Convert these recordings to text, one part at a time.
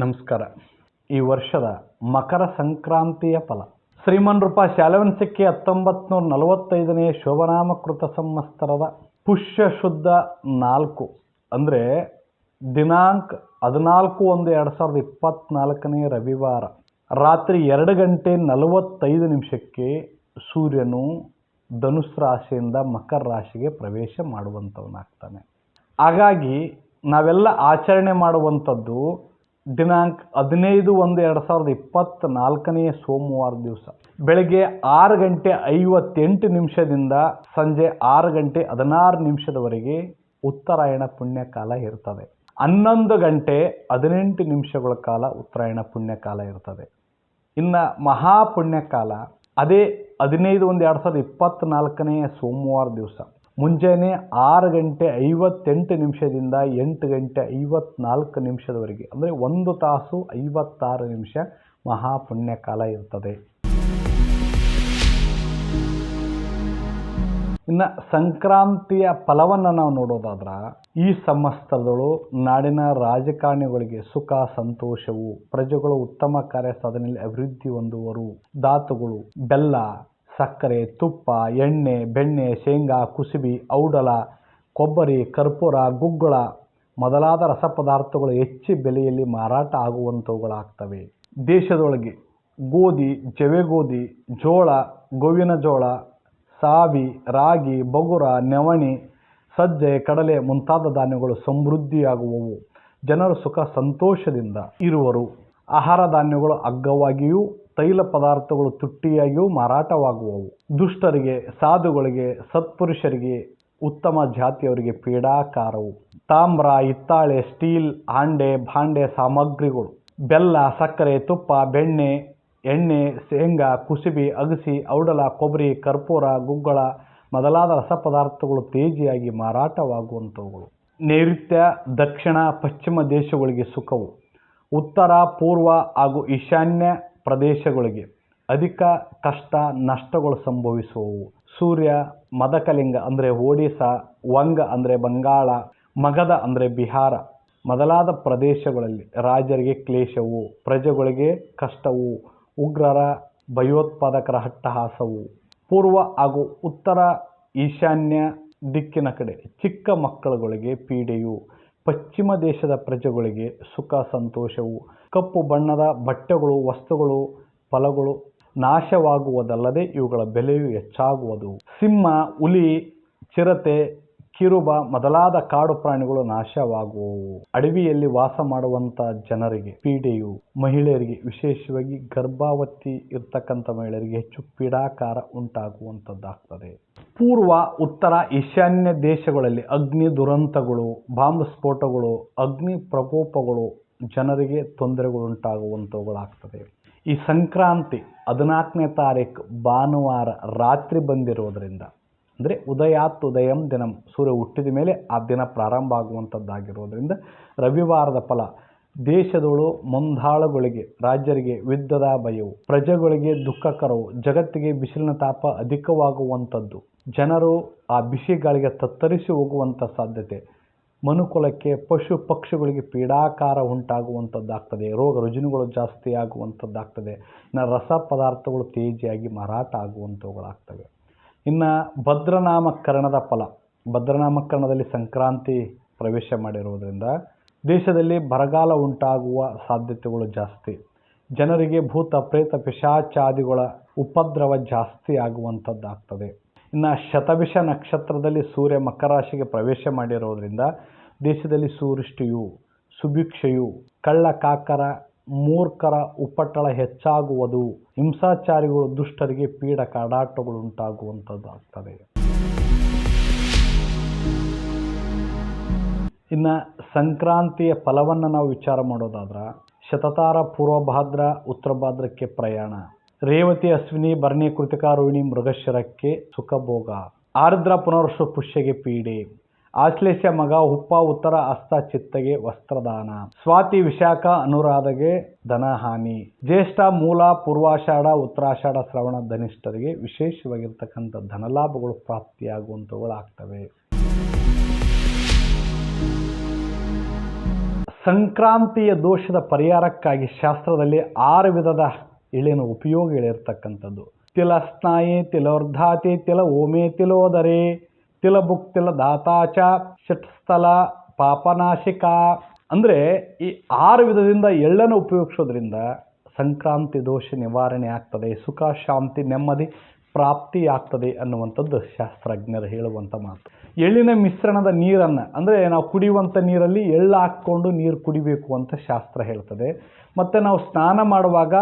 ನಮಸ್ಕಾರ. ಈ ವರ್ಷದ ಮಕರ ಸಂಕ್ರಾಂತಿಯ ಫಲ. ಶ್ರೀಮನ್ ರೂಪ ಶಾಲವನ್ ಸಿಕ್ಕಿ ಹತ್ತೊಂಬತ್ತು ನೂರ ನಲವತ್ತೈದನೇ ಶೋಭನಾಮಕೃತ ಸಂವತ್ಸರದ ಪುಷ್ಯ ಶುದ್ಧ ನಾಲ್ಕು. ಅಂದರೆ ದಿನಾಂಕ ಹದಿನಾಲ್ಕು ಒಂದು ಎರಡು ಸಾವಿರದ ಇಪ್ಪತ್ತ್ನಾಲ್ಕನೇ ರವಿವಾರ. ರಾತ್ರಿ ಎರಡು ಗಂಟೆ ನಲವತ್ತೈದು ನಿಮಿಷಕ್ಕೆ ಸೂರ್ಯನು ಧನುಸ್ ರಾಶಿಯಿಂದ ಮಕರ ರಾಶಿಗೆ ಪ್ರವೇಶ ಮಾಡುವಂಥವನಾಗ್ತಾನೆ. ಹಾಗಾಗಿ ನಾವೆಲ್ಲ ಆಚರಣೆ ಮಾಡುವಂಥದ್ದು ದಿನಾಂಕ ಹದಿನೈದು ಒಂದು ಎರಡು ಸಾವಿರದ ಇಪ್ಪತ್ತ ನಾಲ್ಕನೆಯ ಸೋಮವಾರ ದಿವಸ. ಬೆಳಗ್ಗೆ ಆರು ಗಂಟೆ ಐವತ್ತೆಂಟು ನಿಮಿಷದಿಂದ ಸಂಜೆ ಆರು ಗಂಟೆ ಹದಿನಾರು ನಿಮಿಷದವರೆಗೆ ಉತ್ತರಾಯಣ ಪುಣ್ಯಕಾಲ ಇರ್ತದೆ. ಹನ್ನೊಂದು ಗಂಟೆ ಹದಿನೆಂಟು ನಿಮಿಷಗಳ ಕಾಲ ಉತ್ತರಾಯಣ ಪುಣ್ಯಕಾಲ ಇರ್ತದೆ. ಇನ್ನು ಮಹಾಪುಣ್ಯಕಾಲ ಅದೇ ಹದಿನೈದು ಒಂದು ಎರಡು ಸಾವಿರದ ಇಪ್ಪತ್ತ್ನಾಲ್ಕನೆಯ ಸೋಮವಾರ ದಿವಸ. ಮುಂಜಾನೆ ಆರು ಗಂಟೆ ಐವತ್ತೆಂಟು ನಿಮಿಷದಿಂದ ಎಂಟು ಗಂಟೆ ಐವತ್ನಾಲ್ಕು ನಿಮಿಷದವರೆಗೆ, ಅಂದರೆ ಒಂದು ತಾಸು ಐವತ್ತಾರು ನಿಮಿಷ ಮಹಾಪುಣ್ಯಕಾಲ ಇರ್ತದೆ. ಇನ್ನು ಸಂಕ್ರಾಂತಿಯ ಫಲವನ್ನು ನಾವು ನೋಡೋದಾದ್ರೆ, ಈ ಸಂವತ್ಸರದಳು ನಾಡಿನ ರಾಜಕಾರಣಿಗಳಿಗೆ ಸುಖ, ಸಂತೋಷವು, ಪ್ರಜೆಗಳು ಉತ್ತಮ ಕಾರ್ಯ ಸಾಧನೆಯಲ್ಲಿ ಅಭಿವೃದ್ಧಿ ಹೊಂದುವರು, ಧಾತುಗಳು, ಬೆಲ್ಲ ಸಕ್ಕರೆ, ತುಪ್ಪ, ಎಣ್ಣೆ, ಬೆಣ್ಣೆ, ಶೇಂಗಾ, ಕುಸುಬಿ, ಔಡಲ, ಕೊಬ್ಬರಿ, ಕರ್ಪೂರ, ಗುಗ್ಗಳ ಮೊದಲಾದ ರಸಪದಾರ್ಥಗಳು ಹೆಚ್ಚು ಬೆಲೆಯಲ್ಲಿ ಮಾರಾಟ ಆಗುವಂಥವುಗಳಾಗ್ತವೆ. ದೇಶದೊಳಗೆ ಗೋಧಿ, ಜವೆಗೋಧಿ, ಜೋಳ, ಗೋವಿನ ಜೋಳ ಸಾವಿ ರಾಗಿ, ಬಗುರ, ನವಣೆ, ಸಜ್ಜೆ, ಕಡಲೆ ಮುಂತಾದ ಧಾನ್ಯಗಳು ಸಮೃದ್ಧಿಯಾಗುವವು. ಜನರು ಸುಖ ಸಂತೋಷದಿಂದ ಇರುವರು. ಆಹಾರ ಧಾನ್ಯಗಳು ಅಗ್ಗವಾಗಿಯೂ ತೈಲ ಪದಾರ್ಥಗಳು ತುಟ್ಟಿಯಾಗಿಯೂ ಮಾರಾಟವಾಗುವವು. ದುಷ್ಟರಿಗೆ, ಸಾಧುಗಳಿಗೆ, ಸತ್ಪುರುಷರಿಗೆ, ಉತ್ತಮ ಜಾತಿಯವರಿಗೆ ಪೀಡಾಕಾರವು. ತಾಮ್ರ, ಹಿತ್ತಾಳೆ, ಸ್ಟೀಲ್, ಹಾಂಡೆ, ಭಾಂಡೆ ಸಾಮಗ್ರಿಗಳು. ಬೆಲ್ಲ, ಸಕ್ಕರೆ, ತುಪ್ಪ, ಬೆಣ್ಣೆ, ಎಣ್ಣೆ, ಶೇಂಗಾ, ಕುಸುಬಿ, ಅಗಸಿ, ಔಡಲ, ಕೊಬ್ಬರಿ, ಕರ್ಪೂರ, ಗುಗ್ಗಳ ಮೊದಲಾದ ರಸ ಪದಾರ್ಥಗಳು ತೇಜಿಯಾಗಿ ಮಾರಾಟವಾಗುವಂಥವುಗಳು. ನೈಋತ್ಯ, ದಕ್ಷಿಣ, ಪಶ್ಚಿಮ ದೇಶಗಳಿಗೆ ಸುಖವು. ಉತ್ತರ, ಪೂರ್ವ ಹಾಗೂ ಈಶಾನ್ಯ ಪ್ರದೇಶಗಳಿಗೆ ಅಧಿಕ ಕಷ್ಟ ನಷ್ಟಗಳು ಸಂಭವಿಸುವವು. ಸೂರ್ಯ, ಮದಕಲಿಂಗ ಅಂದರೆ ಒಡಿಶಾ ವಂಗ ಅಂದರೆ ಬಂಗಾಳ ಮಗದ ಅಂದರೆ ಬಿಹಾರ ಮೊದಲಾದ ಪ್ರದೇಶಗಳಲ್ಲಿ ರಾಜರಿಗೆ ಕ್ಲೇಶವು, ಪ್ರಜೆಗಳಿಗೆ ಕಷ್ಟವು, ಉಗ್ರರ ಭಯೋತ್ಪಾದಕರ ಹಟ್ಟಹಾಸವು ಪೂರ್ವ ಹಾಗೂ ಉತ್ತರ ಈಶಾನ್ಯ ದಿಕ್ಕಿನ ಕಡೆ ಚಿಕ್ಕ ಮಕ್ಕಳುಗಳಿಗೆ ಪೀಡೆಯು, ಪಶ್ಚಿಮ ದೇಶದ ಪ್ರಜೆಗಳಿಗೆ ಸುಖ, ಸಂತೋಷವು ಕಪ್ಪು ಬಣ್ಣದ ಬಟ್ಟೆಗಳು, ವಸ್ತುಗಳು, ಫಲಗಳು ನಾಶವಾಗುವುದಲ್ಲದೆ ಇವುಗಳ ಬೆಲೆಯೂ ಹೆಚ್ಚಾಗುವುದು. ಸಿಂಹ, ಹುಲಿ, ಚಿರತೆ, ಕಿರುಬ ಮೊದಲಾದ ಕಾಡು ಪ್ರಾಣಿಗಳು ನಾಶವಾಗುವವು. ಅಡವಿಯಲ್ಲಿ ವಾಸ ಮಾಡುವಂತ ಜನರಿಗೆ, ಪೀಡೆಯು ಮಹಿಳೆಯರಿಗೆ ವಿಶೇಷವಾಗಿ ಗರ್ಭಾವತಿ ಇರ್ತಕ್ಕಂಥ ಮಹಿಳೆಯರಿಗೆ ಹೆಚ್ಚು ಪೀಡಾಕಾರ ಉಂಟಾಗುವಂಥದ್ದಾಗ್ತದೆ ಪೂರ್ವ, ಉತ್ತರ ಈಶಾನ್ಯ ದೇಶಗಳಲ್ಲಿ ಅಗ್ನಿ ದುರಂತಗಳು, ಬಾಂಬ್ ಸ್ಫೋಟಗಳು, ಅಗ್ನಿ ಪ್ರಕೋಪಗಳು ಜನರಿಗೆ ತೊಂದರೆಗಳುಂಟಾಗುವಂಥವುಗಳಾಗ್ತದೆ ಈ ಸಂಕ್ರಾಂತಿ ಹದಿನಾಲ್ಕನೇ ತಾರೀಕು ಭಾನುವಾರ ರಾತ್ರಿ ಬಂದಿರೋದರಿಂದ, ಅಂದರೆ ಉದಯಾತ್ ಉದಯಂ ದಿನಂ, ಸೂರ್ಯ ಹುಟ್ಟಿದ ಮೇಲೆ ಆ ದಿನ ಪ್ರಾರಂಭ ಆಗುವಂಥದ್ದಾಗಿರೋದರಿಂದ ರವಿವಾರದ ಫಲ ದೇಶದಳು ಮುಂದಾಳುಗಳಿಗೆ, ರಾಜ್ಯರಿಗೆ ಯುದ್ಧದ ಭಯವು, ಪ್ರಜೆಗಳಿಗೆ ದುಃಖಕರವು ಜಗತ್ತಿಗೆ ಬಿಸಿಲಿನ ತಾಪ ಅಧಿಕವಾಗುವಂಥದ್ದು, ಜನರು ಆ ಬಿಸಿ ಗಾಳಿಗೆ ತತ್ತರಿಸಿ ಹೋಗುವಂಥ ಸಾಧ್ಯತೆ ಮನುಕುಲಕ್ಕೆ ಪಶು ಪಕ್ಷಿಗಳಿಗೆ ಪೀಡಾಕಾರ ಉಂಟಾಗುವಂಥದ್ದಾಗ್ತದೆ. ರೋಗ ರುಜಿನಗಳು ಜಾಸ್ತಿ ಆಗುವಂಥದ್ದಾಗ್ತದೆ. ಇನ್ನು ರಸ ಪದಾರ್ಥಗಳು ತೇಜಿಯಾಗಿ ಮಾರಾಟ ಆಗುವಂಥವುಗಳಾಗ್ತವೆ. ಇನ್ನು ಭದ್ರನಾಮಕರಣದ ಫಲ. ಭದ್ರನಾಮಕರಣದಲ್ಲಿ ಸಂಕ್ರಾಂತಿ ಪ್ರವೇಶ ಮಾಡಿರುವುದರಿಂದ ದೇಶದಲ್ಲಿ ಬರಗಾಲ ಉಂಟಾಗುವ ಸಾಧ್ಯತೆಗಳು ಜಾಸ್ತಿ. ಜನರಿಗೆ ಭೂತ, ಪ್ರೇತ, ಪಿಶಾಚಾದಿಗಳ ಉಪದ್ರವ ಜಾಸ್ತಿ ಆಗುವಂಥದ್ದಾಗ್ತದೆ. ಇನ್ನು ಶತಭಿಷ ನಕ್ಷತ್ರದಲ್ಲಿ ಸೂರ್ಯ ಮಕರ ರಾಶಿಗೆ ಪ್ರವೇಶ ಮಾಡಿರೋದ್ರಿಂದ ದೇಶದಲ್ಲಿ ಸೂರಿಷ್ಟಿಯು ಸುಭಿಕ್ಷೆಯು, ಕಳ್ಳ ಕಾಕರ, ಮೂರ್ಖರ ಉಪಟಳ ಹೆಚ್ಚಾಗುವುದು, ಹಿಂಸಾಚಾರಿಗಳು ದುಷ್ಟರಿಗೆ ಪೀಡ ಕಾಡಾಟಗಳು ಉಂಟಾಗುವಂಥದ್ದಾಗ್ತದೆ. ಇನ್ನು ಸಂಕ್ರಾಂತಿಯ ಫಲವನ್ನು ನಾವು ವಿಚಾರ ಮಾಡೋದಾದ್ರೆ ಶತತಾರ ಪೂರ್ವಭಾದ್ರ ಉತ್ತರ ಭಾದ್ರಕ್ಕೆ ಪ್ರಯಾಣ. ರೇವತಿ, ಅಶ್ವಿನಿ, ಭರಣಿ, ಕೃತಿಕ, ರೋಹಿಣಿ, ಮೃಗಶಿರಕ್ಕೆ ಸುಖಭೋಗ. ಆರ್ದ್ರ ಪುನರ್ಷ ಪುಷ್ಯಗೆ ಪೀಡೆ. ಆಶ್ಲೇಷ ಮಗ ಉಪ್ಪ ಉತ್ತರ ಅಸ್ತ, ಚಿತ್ತಗೆ ವಸ್ತ್ರದಾನ. ಸ್ವಾತಿ, ವಿಶಾಖ, ಅನುರಾಧಗೆ ಧನಹಾನಿ. ಜ್ಯೇಷ್ಠ, ಮೂಲ, ಪೂರ್ವಾಷಾಢ, ಉತ್ತರಾಷಾಢ, ಶ್ರವಣ ಧನಿಷ್ಠರಿಗೆ ವಿಶೇಷವಾಗಿರ್ತಕ್ಕಂಥ ಧನಲಾಭಗಳು ಪ್ರಾಪ್ತಿಯಾಗುವಂಥವುಗಳಾಗ್ತವೆ. ಸಂಕ್ರಾಂತಿಯ ದೋಷದ ಪರಿಹಾರಕ್ಕಾಗಿ ಶಾಸ್ತ್ರದಲ್ಲಿ ಆರು ವಿಧದ ಎಳ್ಳಿನ ಉಪಯೋಗಗಳಿರ್ತಕ್ಕಂಥದ್ದು ತಿಲ ಸ್ನಾಯಿ ತಿಲೋರ್ಧಾತಿ ತಿಲ ಓಮೆ ತಿಲೋದರೆ ತಿಲಬುಕ್ ತಿಲ ದಾತಾಚ ಷಟ್ಸ್ಥಲ ಪಾಪನಾಶಿಕ. ಅಂದರೆ ಈ ಆರು ವಿಧದಿಂದ ಎಳ್ಳನ್ನು ಉಪಯೋಗಿಸೋದ್ರಿಂದ ಸಂಕ್ರಾಂತಿ ದೋಷ ನಿವಾರಣೆ ಆಗ್ತದೆ. ಸುಖ, ಶಾಂತಿ, ನೆಮ್ಮದಿ ಪ್ರಾಪ್ತಿಯಾಗ್ತದೆ ಅನ್ನುವಂಥದ್ದು ಶಾಸ್ತ್ರಜ್ಞರು ಹೇಳುವಂಥ ಮಾತು. ಎಳ್ಳಿನ ಮಿಶ್ರಣದ ನೀರನ್ನು, ಅಂದರೆ ನಾವು ಕುಡಿಯುವಂಥ ನೀರಲ್ಲಿ ಎಳ್ಳು ಹಾಕ್ಕೊಂಡು ನೀರು ಕುಡಿಬೇಕು ಅಂತ ಶಾಸ್ತ್ರ ಹೇಳ್ತದೆ. ಮತ್ತು ನಾವು ಸ್ನಾನ ಮಾಡುವಾಗ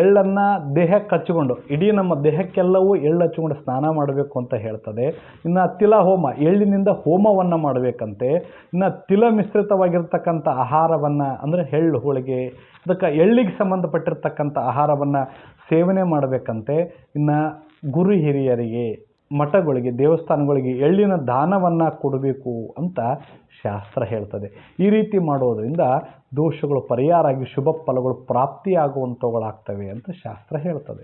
ಎಳ್ಳನ್ನು ದೇಹಕ್ಕೆ ಹಚ್ಚಿಕೊಂಡು ಇಡೀ ನಮ್ಮ ದೇಹಕ್ಕೆಲ್ಲವೂ ಎಳ್ಳು ಹಚ್ಚಿಕೊಂಡು ಸ್ನಾನ ಮಾಡಬೇಕು ಅಂತ ಹೇಳ್ತದೆ. ಇನ್ನು ತಿಲ ಹೋಮ, ಎಳ್ಳಿನಿಂದ ಹೋಮವನ್ನು ಮಾಡಬೇಕಂತೆ. ಇನ್ನು ತಿಲ ಮಿಶ್ರಿತವಾಗಿರ್ತಕ್ಕಂಥ ಆಹಾರವನ್ನು, ಅಂದರೆ ಎಳ್ಳು, ಹೋಳಿಗೆ, ಅದಕ್ಕೆ ಎಳ್ಳಿಗೆ ಸಂಬಂಧಪಟ್ಟಿರ್ತಕ್ಕಂಥ ಆಹಾರವನ್ನು ಸೇವನೆ ಮಾಡಬೇಕಂತೆ. ಇನ್ನು ಗುರು ಹಿರಿಯರಿಗೆ, ಮಠಗಳಿಗೆ, ದೇವಸ್ಥಾನಗಳಿಗೆ ಎಳ್ಳಿನ ದಾನವನ್ನು ಕೊಡಬೇಕು ಅಂತ ಶಾಸ್ತ್ರ ಹೇಳ್ತದೆ. ಈ ರೀತಿ ಮಾಡೋದರಿಂದ ದೋಷಗಳು ಪರಿಹಾರ ಆಗಿ ಶುಭ ಫಲಗಳು ಪ್ರಾಪ್ತಿಯಾಗುವಂಥವುಗಳಾಗ್ತವೆ ಅಂತ ಶಾಸ್ತ್ರ ಹೇಳ್ತದೆ.